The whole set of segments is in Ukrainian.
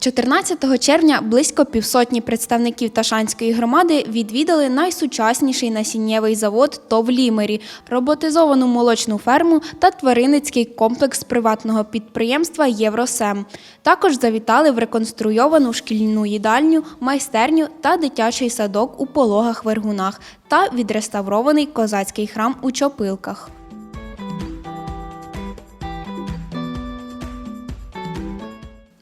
14 червня близько півсотні представників Ташанської громади відвідали найсучасніший насіннєвий завод ТОВ Лімері, роботизовану молочну ферму та тваринницький комплекс приватного підприємства Євросем. Також завітали в реконструйовану шкільну їдальню, майстерню та дитячий садок у пологах Вергунах та відреставрований козацький храм у Чопилках.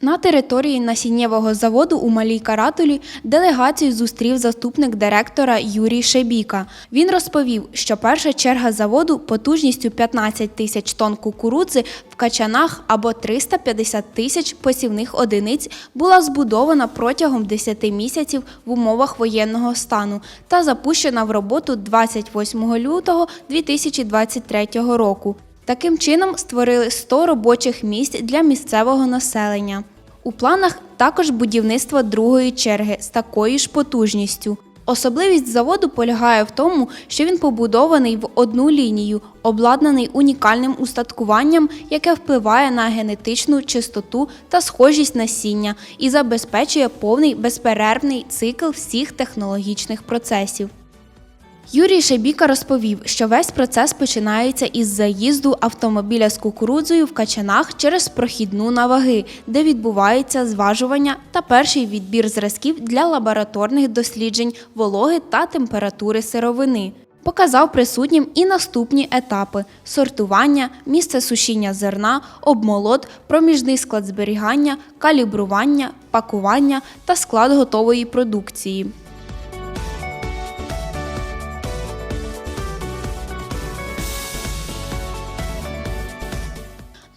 На території насіннєвого заводу у Малій Каратулі делегацію зустрів заступник директора Юрій Шебіка. Він розповів, що перша черга заводу потужністю 15 тисяч тонн кукурудзи в качанах або 350 тисяч посівних одиниць була збудована протягом 10 місяців в умовах воєнного стану та запущена в роботу 28 лютого 2023 року. Таким чином створили 100 робочих місць для місцевого населення. У планах також будівництво другої черги з такою ж потужністю. Особливість заводу полягає в тому, що він побудований в одну лінію, обладнаний унікальним устаткуванням, яке впливає на генетичну чистоту та схожість насіння і забезпечує повний безперервний цикл всіх технологічних процесів. Юрій Шебіка розповів, що весь процес починається із заїзду автомобіля з кукурудзою в качанах через прохідну на ваги, де відбувається зважування та перший відбір зразків для лабораторних досліджень вологи та температури сировини. Показав присутнім і наступні етапи: сортування, місце сушіння зерна, обмолот, проміжний склад зберігання, калібрування, пакування та склад готової продукції.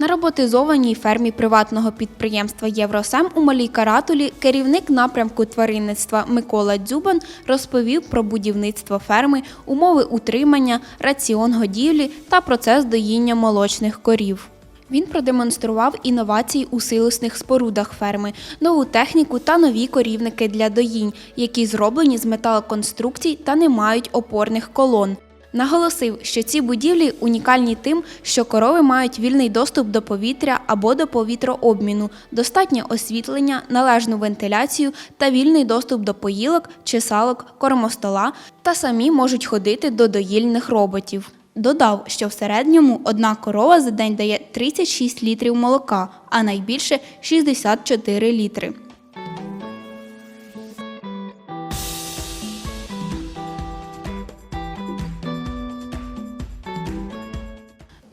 На роботизованій фермі приватного підприємства Євросем у Малій Каратулі керівник напрямку тваринництва Микола Дзюбан розповів про будівництво ферми, умови утримання, раціон годівлі та процес доїння молочних корів. Він продемонстрував інновації у силосних спорудах ферми, нову техніку та нові корівники для доїнь, які зроблені з металоконструкцій та не мають опорних колон. Наголосив, що ці будівлі унікальні тим, що корови мають вільний доступ до повітря або до повітрообміну, достатнє освітлення, належну вентиляцію та вільний доступ до поїлок, чесалок, кормостола та самі можуть ходити до доїльних роботів. Додав, що в середньому одна корова за день дає 36 літрів молока, а найбільше 64 літри.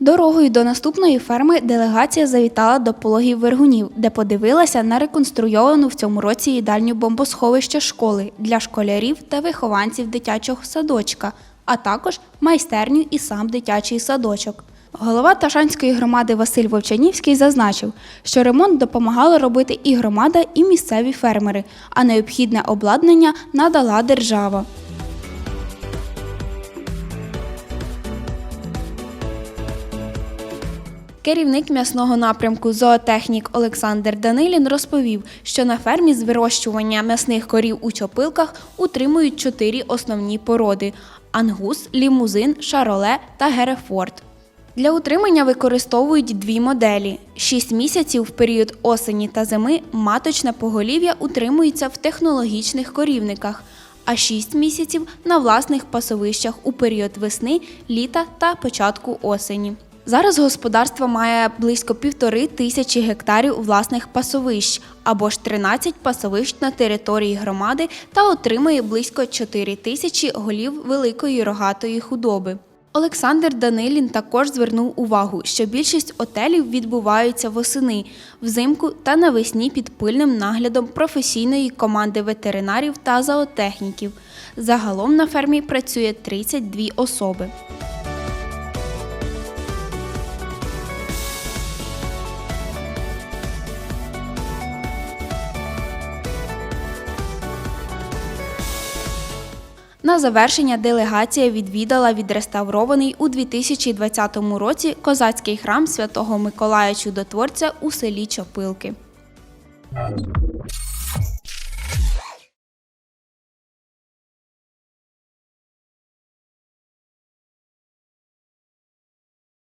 Дорогою до наступної ферми делегація завітала до пологів Вергунів, де подивилася на реконструйовану в цьому році їдальню бомбосховища школи для школярів та вихованців дитячого садочка, а також майстерню і сам дитячий садочок. Голова Ташанської громади Василь Вовчанівський зазначив, що ремонт допомагала робити і громада, і місцеві фермери, а необхідне обладнання надала держава. Керівник м'ясного напрямку зоотехнік Олександр Данилін розповів, що на фермі з вирощування м'ясних корів у чопилках утримують чотири основні породи: ангус, лімузин, шароле та герефорд. Для утримання використовують дві моделі. Шість місяців в період осені та зими маточне поголів'я утримується в технологічних корівниках, а шість місяців на власних пасовищах у період весни, літа та початку осені. Зараз господарство має близько півтори тисячі гектарів власних пасовищ або ж 13 пасовищ на території громади та отримує близько 4 тисячі голів великої рогатої худоби. Олександр Данилін також звернув увагу, що більшість отелів відбуваються восени, взимку та навесні під пильним наглядом професійної команди ветеринарів та зоотехніків. Загалом на фермі працює 32 особи. На завершення делегація відвідала відреставрований у 2020 році козацький храм святого Миколая Чудотворця у селі Чопилки.